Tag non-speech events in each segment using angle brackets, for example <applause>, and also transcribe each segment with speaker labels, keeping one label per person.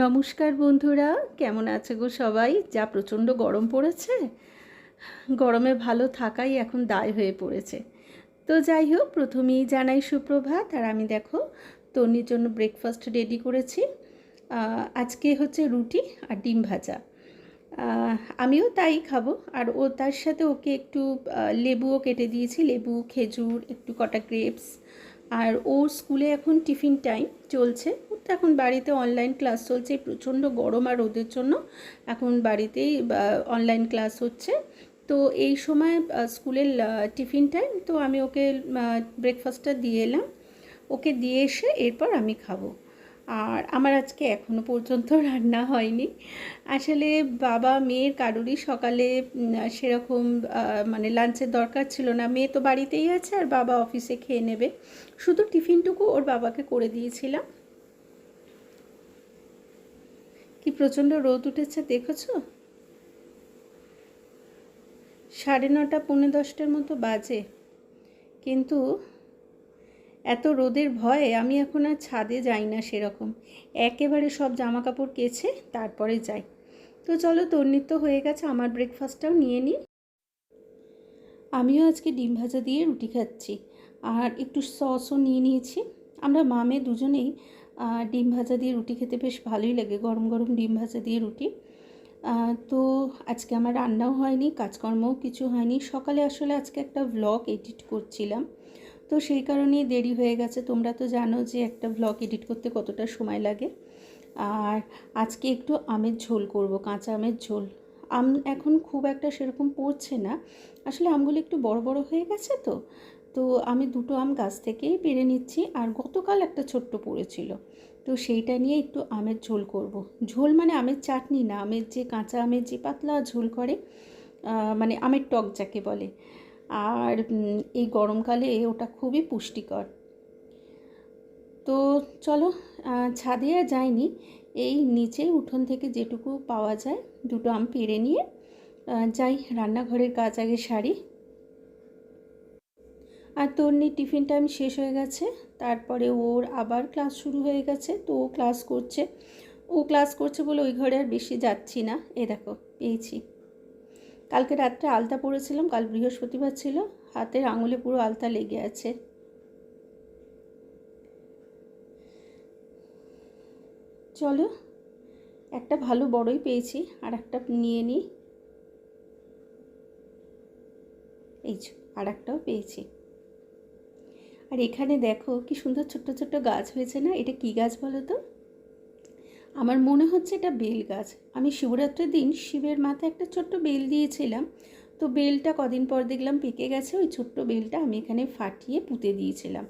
Speaker 1: নমস্কার বন্ধুরা, কেমন আছে গো সবাই? যা প্রচণ্ড গরম পড়েছে। গরমে ভালো থাকাই এখন দায় হয়ে পড়েছে। তো যাই হোক, প্রথমেই জানাই সুপ্রভাত। আর আমি দেখো, তন্নির জন্য ব্রেকফাস্ট রেডি করেছি। আজকে হচ্ছে রুটি আর ডিম ভাজা। আমিও তাই খাব। আর ও তার সাথে ওকে একটু লেবুও কেটে দিয়েছি। লেবু, খেজুর, একটু কটা গ্রেপস আর ওর স্কুলে এখন টিফিন টাইম চলছে। এখন বাড়িতে অনলাইন ক্লাস চলছে প্রচণ্ড গরম আর রোদের জন্য। এখন বাড়িতেই অনলাইন ক্লাস হচ্ছে। তো এই সময় স্কুলের টিফিন টাইম, তো আমি ওকে ব্রেকফাস্টটা দিয়ে এলাম। ওকে দিয়ে এসে এরপর আমি খাব। আর আমার আজকে এখনও পর্যন্ত <laughs> রান্না হয়নি। আসলে বাবা মেয়ের কারোরই সকালে সেরকম মানে লাঞ্চের দরকার ছিল না। মেয়ে তো বাড়িতেই আছে আর বাবা অফিসে খেয়ে নেবে। শুধু টিফিনটুকু ওর বাবাকে করে দিয়েছিলাম। কি প্রচণ্ড রোদ উঠেছে দেখেছ? সাড়ে নটা, পৌনে দশটার মতো বাজে। কিন্তু এত রোদের ভয়ে আমি এখন আর ছাদে যাই না সেরকম। একেবারে সব জামা কাপড় কেছে তারপরে যাই। তো চলো তন্নিত হয়ে গেছে, আমার ব্রেকফাস্টটাও নিয়ে নিই আমিও আজকে ডিম ভাজা দিয়ে রুটি খাচ্ছি। আর একটু সসও নিয়ে নিয়েছি। আমরা মামে দুজনেই ডিম ভাজা দিয়ে রুটি খেতে বেশ ভালোই লাগে, গরম গরম ডিম ভাজা দিয়ে রুটি। তো আজকে আমার রান্নাও হয়নি, কাজকর্মও কিছু হয়নি। সকালে আসলে আজকে একটা ভ্লগ এডিট করছিলাম। তো সেই কারণেই দেরি হয়ে গেছে। তোমরা তো জানো যে একটা ভ্লগ এডিট করতে কতটা সময় লাগে। আর আজকে একটু আমের ঝোল করব, কাঁচা আমের ঝোল। আম এখন খুব একটা সেরকম পড়ছে না। আসলে আমগুলো একটু বড় বড় হয়ে গেছে তো। তো আমি দুটো আম গাছ থেকেই পেরে নিচ্ছি আর গতকাল একটা ছোট্ট পড়েছিল। তো সেইটা নিয়ে একটু আমের ঝোল করব। ঝোল মানে আমের চাটনি না, আমের যে কাঁচা আমের যে পাতলা ঝোল করে মানে আমের টক যাকে বলে। আর এই গরমকালে ওটা খুবই পুষ্টিকর। তো চলো ছাদে আর যাইনি। এই নিচে উঠোন থেকে যেটুকু পাওয়া যায়, দুটো আম পেরে নিয়ে যাই, রান্নাঘরের কাজ আগে সারি। আর তন্নি, টিফিন টাইম শেষ হয়ে গেছে। তারপরে ওর আবার ক্লাস শুরু হয়ে গেছে, তো ও ক্লাস করছে। ও ক্লাস করছে বলে ওই ঘরে আর বেশি যাচ্ছি না। এ দেখো, পেয়েছি। কালকে রাত্রে আলতা পরেছিলাম, কাল বৃহস্পতিবার ছিল। হাতের আঙুলে পুরো আলতা লেগে আছে। চলো, একটা ভালো বড়ই পেয়েছি, আর একটা নিয়ে নিই এই আর একটাও পেয়েছি। আর এখানে দেখো, কি সুন্দর ছোট্ট ছোট্ট গাছ হয়েছে না? এটা কি গাছ বলো তো? আমার মনে হচ্ছে এটা বেল গাছ। আমি শিবরাত্রির দিন শিবের মাথায় একটা ছোট্ট বেল দিয়েছিলাম। তো বেলটা কদিন পর দেখলাম পেকে গেছে, ওই ছোট্ট বেলটা আমি এখানে ফাটিয়ে পুঁতে দিয়েছিলাম।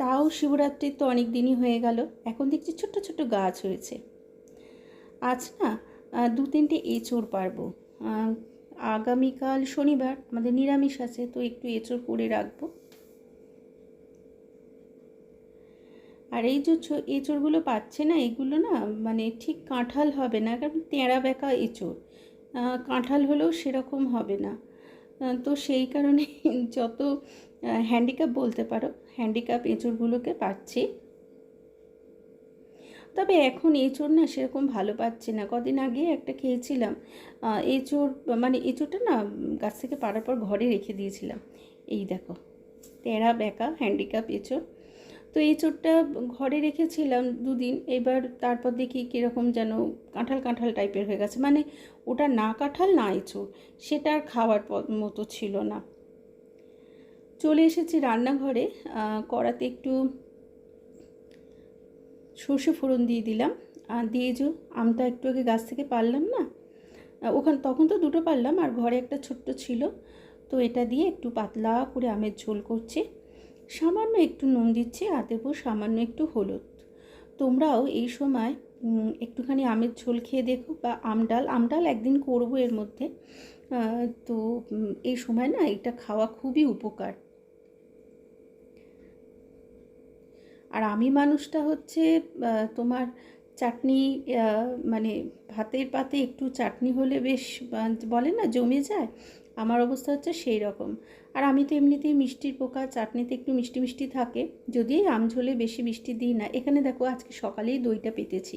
Speaker 1: তাও শিবরাত্রির তো অনেক দিনই হয়ে গেল, এখন দেখছি ছোট্ট ছোট্ট গাছ হয়েছে। আজ না দু তিনটে এঁচড় পারব। আগামীকাল শনিবার, আমাদের নিরামিষ আছে, তো একটু এঁচড় করে রাখব। আর এই যে এঁচড়গুলো পাচ্ছে না, এগুলো না মানে ঠিক কাঁঠাল হবে না, কারণ তেঁড়া বেঁকা এঁচড়। কাঁঠাল হলেও সেরকম হবে না। তো সেই কারণে <laughs> যত হ্যান্ডিক্যাপ বলতে পারো হ্যান্ডিক্যাপ এঁচড়গুলোকে পাচ্ছি। তবে এখন এঁচড় না সেরকম ভালো পাচ্ছি না। কদিন আগে একটা খেয়েছিলাম এঁচড় মানে এঁচড়টা না গাছ থেকে পাড়ার পর ঘরে রেখে দিয়েছিলাম। এই দেখো তেরা বেঁকা হ্যান্ডিক্যাপ এঁচড়। তো এঁচড়টা ঘরে রেখেছিলাম দুদিন। এবার তারপর দেখি কীরকম যেন কাঁঠাল কাঁঠাল টাইপের হয়ে গেছে। মানে ওটা না কাঁঠাল, না এঁচড় সেটা আর খাওয়ার মতো ছিল না। চলে এসেছি রান্নাঘরে। কড়াতে একটু সর্ষে ফোড়ন দিয়ে দিলাম। আর দিয়ে যে আমটা একটু আগে গাছ থেকে পারলাম না ওখান তখন তো দুটো পারলাম, আর ঘরে একটা ছোট্ট ছিল। তো এটা দিয়ে একটু পাতলা করে আমের ঝোল করছি। সামান্য একটু নুন দিচ্ছি আর দেবো সামান্য একটু হলুদ। তোমরাও এই সময় একটুখানি আমের ঝোল খেয়ে দেখো বা আমডাল আমডাল একদিন করব এর মধ্যে। তো এই সময় না এটা খাওয়া খুবই উপকার। আর আমি মানুষটা হচ্ছে তোমার চাটনি মানে ভাতের পাতে একটু চাটনি হলে বেশ বলে না জমে যায়? আমার অবস্থা হচ্ছে সেই রকম। আর আমি তো এমনিতেই মিষ্টির পোকা, চাটনিতে একটু মিষ্টি মিষ্টি থাকে। যদি এই আম ঝোলে বেশি মিষ্টি দিই না। এখানে দেখো, আজকে সকালেই দইটা পেতেছি।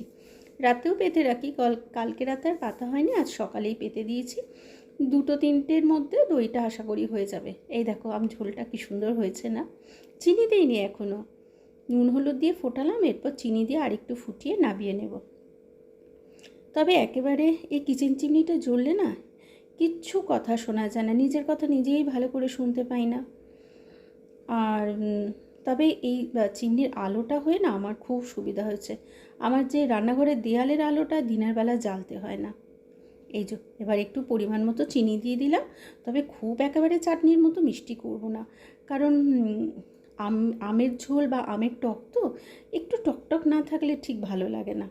Speaker 1: রাতেও পেতে রাখি, কল কালকে রাতে আর পাতা হয়নি, আজ সকালেই পেতে দিয়েছি। দুটো তিনটের মধ্যে দইটা আশা করি হয়ে যাবে। এই দেখো, আম ঝোলটা কি সুন্দর হয়েছে না? চিনি দিইনি এখনও নুন হলুদ দিয়ে ফোটালাম, এরপর চিনি দিয়ে আরেকটু ফুটিয়ে নাবিয়ে নেব। তবে একেবারে এই কিচেন চিমনিটা জ্বললে না কিচ্ছু কথা শোনা যায় না। নিজের কথা নিজেই ভালো করে শুনতে পাই না। আর তবে এই চিমনির আলোটা হয়ে না আমার খুব সুবিধা হয়েছে। আমার যে রান্নাঘরের দেয়ালের আলোটা দিনের বেলা জ্বালতে হয় না। এই যে, এবার একটু পরিমাণ মতো চিনি দিয়ে দিলাম, তবে খুব একেবারে চাটনির মতো মিষ্টি করব না। কারণ আম, আমের ঝোল বা আমের টক তো, একটু টকটক না থাকলে ঠিক ভালো লাগে না।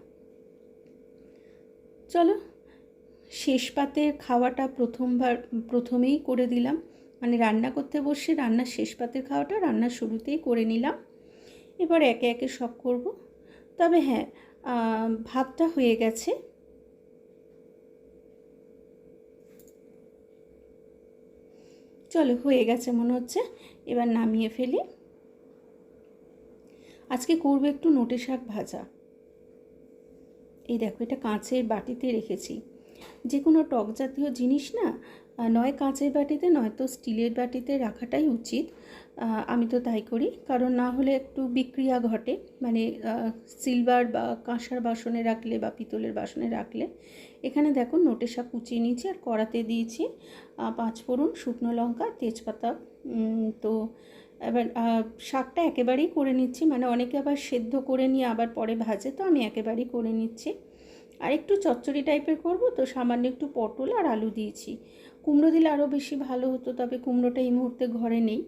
Speaker 1: চলো শেষ পাতের খাওয়াটা প্রথমবার, প্রথমেই করে দিলাম। মানে রান্না করতে বসে রান্নার শেষ পাতের খাওয়াটা রান্নার শুরুতেই করে নিলাম। এবার একে একে সব করব। তবে হ্যাঁ ভাতটা হয়ে গেছে। চলো, হয়ে গেছে মনে হচ্ছে। এবার নামিয়ে ফেলি। আজকে করব একটু নোটে শাক ভাজা। এই দেখো, এটা কাঁচের বাটিতে রেখেছি। যে কোনো টক জাতীয় জিনিস না নয় কাঁচের বাটিতে নয়তো স্টিলের বাটিতে রাখাটাই উচিত। আমি তো তাই করি। কারণ না হলে একটু বিক্রিয়া ঘটে। মানে সিলভার বা কাঁসার বাসনে রাখলে বা পিতলের বাসনে রাখলে। এখানে দেখো নোটে শাক কুচিয়ে নিয়েছি আর কড়াতে দিয়েছি পাঁচ ফোড়ন, শুকনো লঙ্কা, তেজপাতা তো এবার শাকটা একেবারেই করে নিচ্ছি। মানে অনেকে আবার সেদ্ধ করে নিয়ে আবার পরে ভাজে, তো আমি একেবারেই করে নিচ্ছি। আর একটু চচ্চড়ি টাইপের করব, তো সামান্য একটু পটল আর আলু দিয়েছি। কুমড়ো দিলে আরও বেশি ভালো হতো, তবে কুমড়োটা এই মুহূর্তে ঘরে নেই।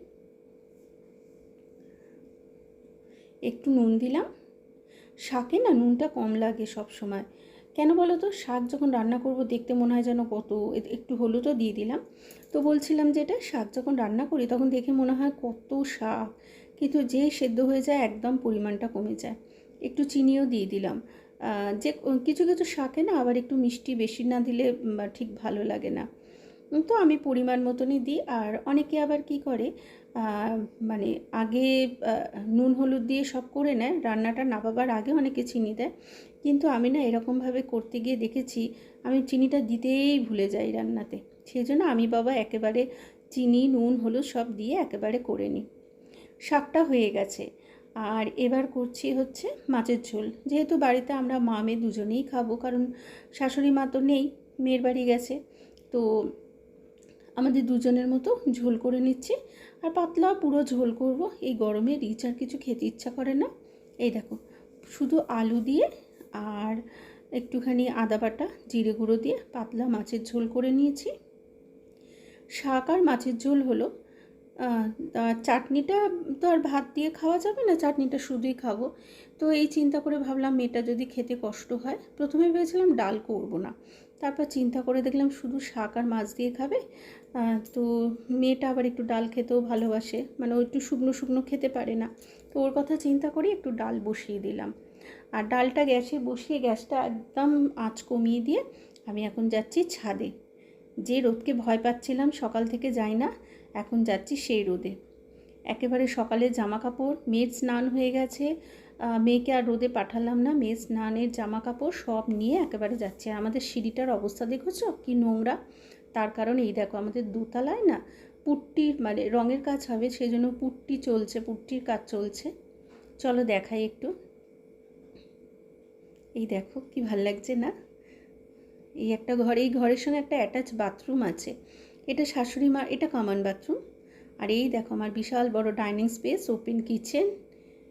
Speaker 1: একটু নুন দিলাম। শাকে না নুনটা কম লাগে সব সময়। কেন বলো তো, শাক যখন রান্না করব দেখতে মনে হয় যেন কত একটু হলুদও দিয়ে দিলাম। তো বলছিলাম যেটা শাক যখন রান্না করি তখন দেখে মনে হয় কত শাক। কিন্তু যে সেদ্ধ হয়ে যায় একদম পরিমাণটা কমে যায়। একটু চিনিও দিয়ে দিলাম। যে কিছু কিছু শাকে না আবার একটু মিষ্টি বেশি না দিলে ঠিক ভালো লাগে না। তো আমি পরিমাণ মতনই দিই আর অনেকে আবার কি করে মানে আগে নুন, হলুদ দিয়ে সব করে নেয়, রান্নাটা নামাবার আগে অনেকে চিনি দেয়। কিন্তু আমি না এরকমভাবে করতে গিয়ে দেখেছি, আমি চিনিটা দিতেই ভুলে যাই রান্নাতে। সেই জন্য আমি বাবা একেবারে চিনি, নুন, হলুদ সব দিয়ে একেবারে করে নিই। শাকটা হয়ে গেছে। আর এবার করছি হচ্ছে মাছের ঝোল। যেহেতু বাড়িতে আমরা মা মেয়ে দুজনেই খাব, কারণ শাশুড়ি মা তো নেই, মেয়ের বাড়ি গেছে, তো আমাদের দুজনের মতো ঝোল করে নিচ্ছি। আর পাতলা পুরো ঝোল করব, এই গরমে রিচ আর কিছু খেতে ইচ্ছা করে না। এই দেখো, শুধু আলু দিয়ে আর একটুখানি আদা বাটা, জিরে গুঁড়ো দিয়ে পাতলা মাছের ঝোল করে নিয়েছি। শাক আর মাছের ঝোল হলো চাটনিটা তো আর ভাত দিয়ে খাওয়া যাবে না, চাটনিটা শুধুই খাব। তো এই চিন্তা করে ভাবলাম মেয়েটা যদি খেতে কষ্ট হয়, প্রথমে ভেবেছিলাম ডাল করব না। তারপর চিন্তা করে দেখলাম শুধু শাক আর মাছ দিয়ে খাবে। তো মেয়েটা আবার একটু ডাল খেতেও ভালোবাসে মানে ও একটু শুকনো শুকনো খেতে পারে না। তো ওর কথা চিন্তা করে একটু ডাল বসিয়ে দিলাম। আর ডালটা গ্যাসে বসিয়ে গ্যাসটা একদম আঁচ কমিয়ে দিয়ে আমি এখন যাচ্ছি ছাদে। যে রোদকে ভয় পাচ্ছিলাম সকাল থেকে যাই না, এখন যাচ্ছি সেই রোদে। একেবারে সকালে জামা কাপড় মেয়ের স্নান হয়ে গেছে। মেয়েকে আর রোদে পাঠালাম না, মেয়ের স্নানের জামা কাপড় সব নিয়ে একেবারে যাচ্ছে। আর আমাদের সিঁড়িটার অবস্থা দেখেছ? কি নোংরা। তার কারণ এই দেখো, আমাদের দোতলায় না পুট্টির মানে রঙের কাজ হবে সেই জন্য পুট্টি চলছে, পুট্টির কাজ চলছে। চলো দেখাই একটু। এই দেখো, কি ভালো লাগছে না? এই একটা ঘরে, এই ঘরের সঙ্গে একটা অ্যাটাচ বাথরুম আছে। এটা শাশুড়ি মা, এটা কমন বাথরুম আর এই দেখো আমার বিশাল বড় ডাইনিং স্পেস ওপেন কিচেন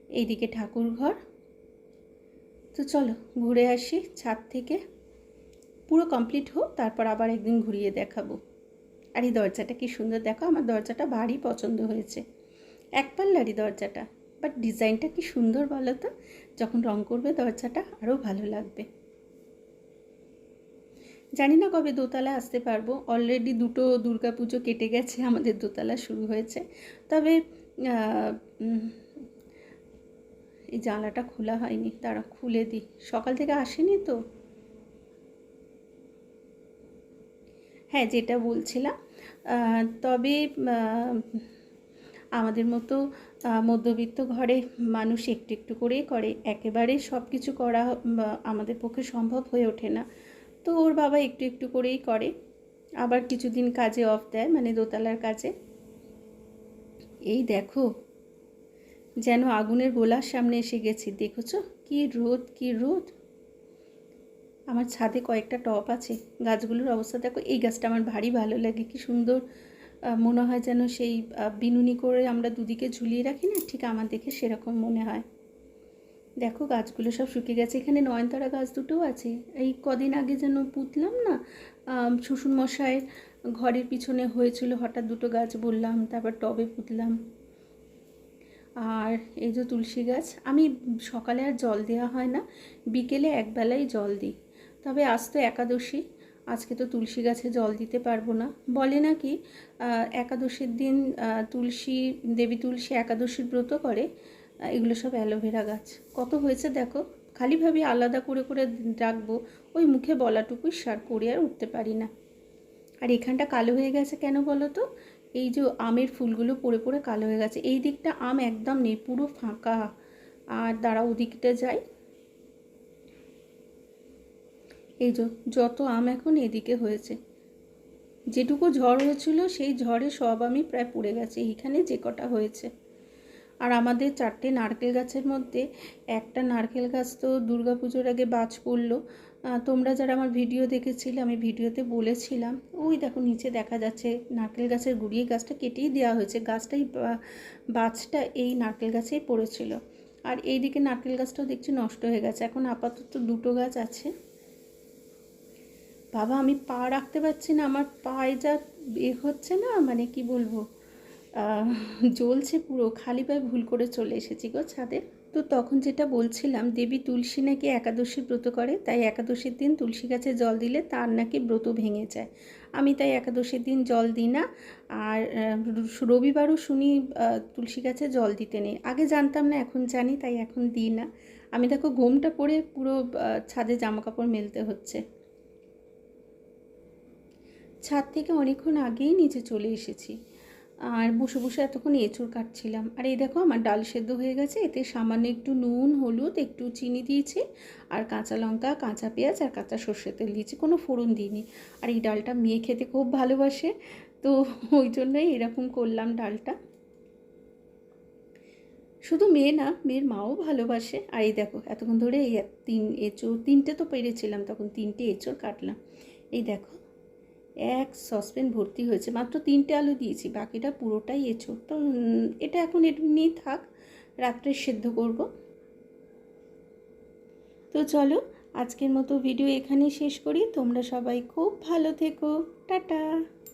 Speaker 1: এইদিকে ঠাকুর ঘর। তো চলো ঘুরে আসি ছাদ থেকে। পুরো কমপ্লিট হোক, তারপর আবার একদিন ঘুরিয়ে দেখাবো। আর এই দরজাটা কি সুন্দর, দেখো আমার দরজাটা ভারী পছন্দ হয়েছে। এক পাল্লারই দরজাটা বাট ডিজাইনটা কি সুন্দর বলো তো? যখন রং করবে দরজাটা আরও ভালো লাগবে। জানি না কবে দোতলা আসতে পারব। অলরেডি দুটো দুর্গা পুজো কেটে গেছে, আমাদের দোতলা শুরু হয়েছে। তবে এই জানলাটা খোলা হয়নি। তারা খুলে দিই সকাল থেকে আসেনি তো? হ্যাঁ যেটা বলছিলাম। তবে আমাদের মতো মধ্যবিত্ত ঘরে মানুষ একটু একটু করেই করে। একেবারে সব কিছু করা আমাদের পক্ষে সম্ভব হয়ে ওঠে না। তো ওর বাবা একটু একটু করেই করে। আবার কিছুদিন কাজে অফ দেয় মানে দোতলার কাজে। এই দেখো, যেন আগুনের গোলার সামনে এসে গেছি, দেখেছ? কি রোদ কি রোদ। আমার ছাদে কয়েকটা টব আছে, গাছগুলোর অবস্থা দেখো, এই গাছটা আমার ভারী ভালো লাগে, কি সুন্দর। মনে হয় যেন সেই বিনুনি করে আমরা দুদিকে ঝুলিয়ে রাখি না, ঠিক আমার দেখে সেরকম মনে হয়। দেখো গাছগুলো সব শুকিয়ে গেছে। এখানে নয়নতারা গাছ দুটোও আছে। এই কদিন আগে যেন পুতলাম না আম, শ্বশুরমশাইয়ের ঘরের পিছনে হয়েছিল হঠাৎ দুটো গাছ বললাম তারপর টবে পুতলাম। আর এই যে তুলসী গাছ আমি সকালে আর জল দেওয়া হয় না বিকেলে একবেলাই জল দিই। তবে আজ তো একাদশী আজকে তো তুলসী গাছে জল দিতে পারব না। বলে নাকি একাদশীর দিন তুলসী দেবী তুলসী একাদশীর ব্রত করে এগুলো সব অ্যালোভেরা গাছ। কত হয়েছে দেখো? খালি ভাবি আলাদা করে করে রাখব, ওই মুখে বলাটুকুই সার করে আর উঠতে পারি না। আর এখানটা কালো হয়ে গেছে কেন বলো তো? এই যে আমের ফুলগুলো পড়ে পড়ে কালো হয়ে গেছে। এই দিকটা আম একদম নেই, পুরো ফাঁকা। আর দাঁড়া ওদিকটা যাই। এই যে যত আম এখন এদিকে হয়েছে। যেটুকু ঝড় হয়েছিল, সেই ঝড়ে সব আমি প্রায় পড়ে গেছে। এইখানে যে কটা হয়েছে। আর আমাদের চারটে নারকেল গাছের মধ্যে একটা নারকেল গাছ তো দুর্গাপুজোর আগে বাজ পড়ল। তোমরা যারা আমার ভিডিও দেখেছিলে, আমি ভিডিওতে বলেছিলাম, ওই দেখো নিচে দেখা যাচ্ছে নারকেল গাছের গুড়িয়ে গাছটা কেটেই দেওয়া হয়েছে। গাছটাই বাজটা এই নারকেল গাছেই পড়েছিল। আর এই দিকে নারকেল গাছটাও দেখছি নষ্ট হয়ে গেছে। এখন আপাতত দুটো গাছ আছে। বাবা, আমি পা রাখতে পারছি না, আমার পায়ে যা এ হচ্ছে না মানে কি বলব? জ্বলছে পুরো। খালি পায়ে ভুল করে চলে এসেছি গো ছাদে। তো তখন যেটা বলছিলাম, দেবী তুলসী নাকি একাদশীর ব্রত করে? তাই একাদশীর দিন তুলসী গাছে জল দিলে তার নাকি ব্রত ভেঙে যায়। আমি তাই একাদশীর দিন জল দিই না। আর রবিবারও শুনি তুলসী গাছে জল দিতে নেই। আগে জানতাম না, এখন জানি, তাই এখন দিই না। আমি দেখো ঘোমটা পরে পুরো ছাদে জামা কাপড় মেলতে হচ্ছে। ছাদ থেকে অনেকক্ষণ আগেই নিচে চলে এসেছি। আর বসে বসে এতক্ষণ এঁচড় কাটছিলাম। আর এই দেখো আমার ডাল সেদ্ধ হয়ে গেছে। এতে সামান্য একটু নুন, হলুদ, একটু চিনি দিয়েছি। আর কাঁচা লঙ্কা, কাঁচা পেঁয়াজ আর কাঁচা সর্ষে তেল দিয়েছি। কোনো ফোড়ন দিইনি। আর এই ডালটা মেয়ে খেতে খুব ভালোবাসে। তো ওই জন্যই এরকম করলাম ডালটা। শুধু মেয়ে না, মেয়ের মাও ভালোবাসে। আর এই দেখো, এতক্ষণ ধরে এই তিন এঁচড়, তিনটে তো পেরেছিলাম, তখন তিনটে এঁচড় কাটলাম। এই দেখো এক সসপেন ভর্তি হয়েছে। মাত্র তিনটে আলু দিয়েছি, বাকিটা পুরোটাই এঁচড়। তো এটা এখন এমনি থাক, রাত্রে সেদ্ধ করব। তো চলো, আজকের মতো ভিডিও এখানেই শেষ করি। তোমরা সবাই খুব ভালো থেকো। টাটা!